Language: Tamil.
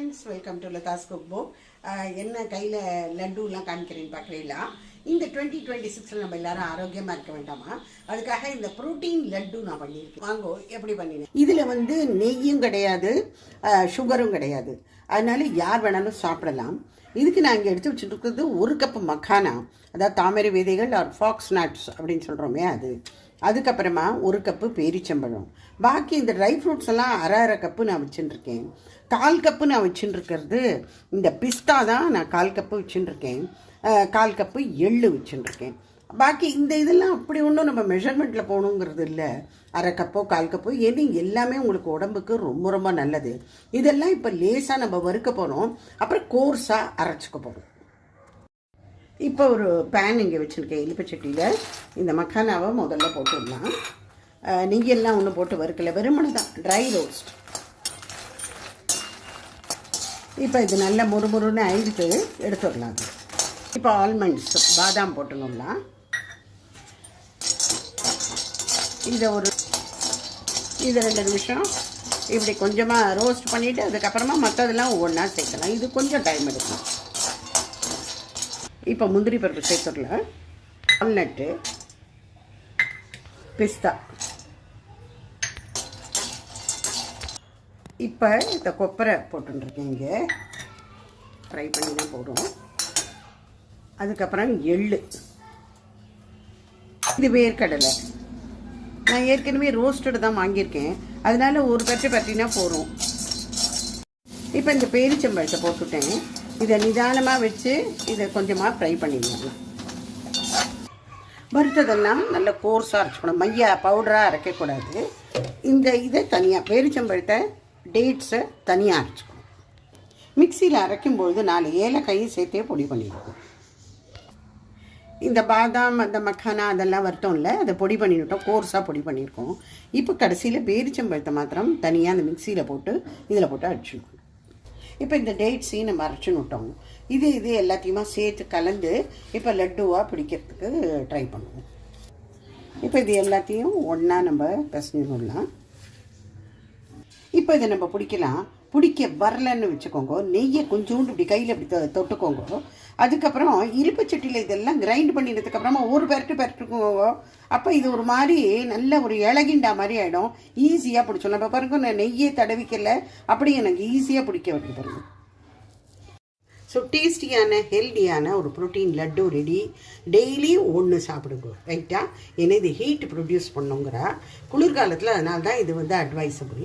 Friends welcome to Latha's cook book என்ன கையில் லட்டுலாம் காமிக்கிறேன்னு பார்க்குறீங்களா? இந்த டுவெண்ட்டி டுவெண்ட்டி சிக்ஸில் நம்ம எல்லாரும் ஆரோக்கியமாக இருக்க வேண்டாமா? அதுக்காக இந்த ப்ரோட்டீன் லட்டு நான் பண்ணியிருக்கேன். வாங்கோ எப்படி பண்ணினேன்? இதில் வந்து நெய்யும் கிடையாது சுகரும் கிடையாது. அதனால யார் வேணாலும் சாப்பிடலாம். இதுக்கு நான் இங்கே எடுத்து வச்சுட்டு இருக்கிறது ஒரு கப்பு மக்கானா அதாவது தாமரை விதைகள் ஆர் ஃபாக்ஸ் நட்ஸ் அப்படின்னு சொல்கிறோமே அது. அதுக்கப்புறமா ஒரு கப்பு பேரிச்சம்பழம். பாக்கி இந்த ட்ரை ஃப்ரூட்ஸ் எல்லாம் அரை அரை கப்பு நான் வச்சுட்டுருக்கேன் கால் கப்பு நான் வச்சுட்டுருக்கிறது இந்த பிஸ்தா தான் நான் கால் கப்பு வச்சுட்டுருக்கேன் கால் கப்பு எள்ளு வச்சுட்டுருக்கேன் பாக்கி இந்த இதெல்லாம் அப்படி ஒன்றும் நம்ம மெஷர்மெண்ட்டில் போகணுங்கிறது இல்லை. அரை கப்போ கால் கப்போ ஏன்னா எல்லாமே உங்களுக்கு உடம்புக்கு ரொம்ப ரொம்ப நல்லது. இதெல்லாம் இப்போ லேசாக நம்ம வறுக்க போகிறோம் அப்புறம் கோர்ஸாக அரைச்சிக்க போகிறோம் இப்போ ஒரு பேன் இங்கே வச்சுருக்கேன் இலிப்பச்சட்டியில் இந்த மக்கானாவை முதல்ல போட்டுடலாம். நீங்கள் நெய்யெல்லாம் ஒன்றும் போட்டு வறுக்கல. வெறுமனை தான் ட்ரை ரோஸ்ட் இப்போ இது நல்ல முறுமுறுன்னு ஆயிடுத்து எடுத்துடலாம் அது இப்போ ஆல்மண்ட்ஸ் பாதாம் போட்டுடலாம் இதை ஒரு இது ரெண்டு நிமிஷம் இப்படி கொஞ்சமாக ரோஸ்ட் பண்ணிவிட்டு அதுக்கப்புறமா மற்றதெல்லாம் ஒவ்வொன்றா சேர்க்கலாம். இது கொஞ்சம் டைம் எடுக்கும். இப்போ முந்திரி பருப்பு சேர்த்துடலாம் வால்நட்டு பிஸ்தா. இப்போ இந்த கொப்பரை போட்டுருக்கேன் இங்கே. ஃப்ரை பண்ணி தான் போடுவோம் அதுக்கப்புறம் எள்ளு. இது வேர்க்கடலை. நான் ஏற்கனவே ரோஸ்டடு தான் வாங்கியிருக்கேன். அதனால ஒரு பட்டு பட்டினா போகிறோம் இப்போ இந்த பேரிச்சம்பழத்தை போட்டுட்டேன். இதை நிதானமாக வச்சு இதை கொஞ்சமாக ஃப்ரை பண்ணிடலாம். வறுத்ததெல்லாம் நல்ல கோர்ஸாக அரைச்சிக்கணும் மையா பவுடராக அரைக்கக்கூடாது. இந்த இதை தனியாக பேரிச்சம்பழத்தை டேட்ஸை தனியாக அரைச்சிக்கணும். மிக்சியில் அரைக்கும்பொழுது நாலு ஏலக்காயும் சேர்த்தே பொடி பண்ணிடுவோம். இந்த பாதாம் அந்த மக்கானா அதெல்லாம் வறுத்தோம்ல அதை பொடி பண்ணிவிட்டோம். கோர்ஸாக பொடி பண்ணியிருக்கோம். இப்போ கடைசியில் பேரிச்சம்பழத்தை மாத்திரம் தனியாக அந்த மிக்சியில் போட்டு இதில் போட்டு அடிச்சிடணும். இப்போ இந்த டேட்ஸையும் நம்ம அரைச்சுன்னு விட்டோம். இது இது எல்லாத்தையுமா சேர்த்து கலந்து இப்போ லட்டுவாக பிடிக்கிறதுக்கு ட்ரை பண்ணுவோம். இப்போ இது எல்லாத்தையும் ஒன்றா நம்ம பிசைஞ்சிடலாம் இப்போ இதை நம்ம பிடிக்கலாம். பிடிக்க வரலன்னு வச்சுக்கோங்க நெய்யை கொஞ்சோண்டு இப்படி கையில் இப்படி தொ- தொட்டுக்கோங்க. அதுக்கப்புறம் இலுப்பச்சட்டியில் இதெல்லாம் கிரைண்ட் பண்ணினதுக்கப்புறமா ஒரு பெரட்டு பெரட்டுக்கோங்க. அப்போ இது ஒரு மாதிரி நல்ல ஒரு இலகிண்டா மாதிரி ஆகிடும் ஈஸியாக பிடிச்சோம் இப்போ பாருங்க நான் நெய்யே தடவிக்கல. அப்படி எனக்கு ஈஸியாக பிடிக்க வைக்க பாருங்க. ஸோ டேஸ்டியான ஹெல்தியான ஒரு ப்ரோட்டீன் லட்டு ரெடி டெய்லி ஒன்று சாப்பிடுங்க. ரைட்டா ஏன்னா இது ஹீட் ப்ரொடியூஸ் பண்ணுங்கிற குளிர்காலத்தில் அதனால தான் இது வந்து அட்வைஸபிள்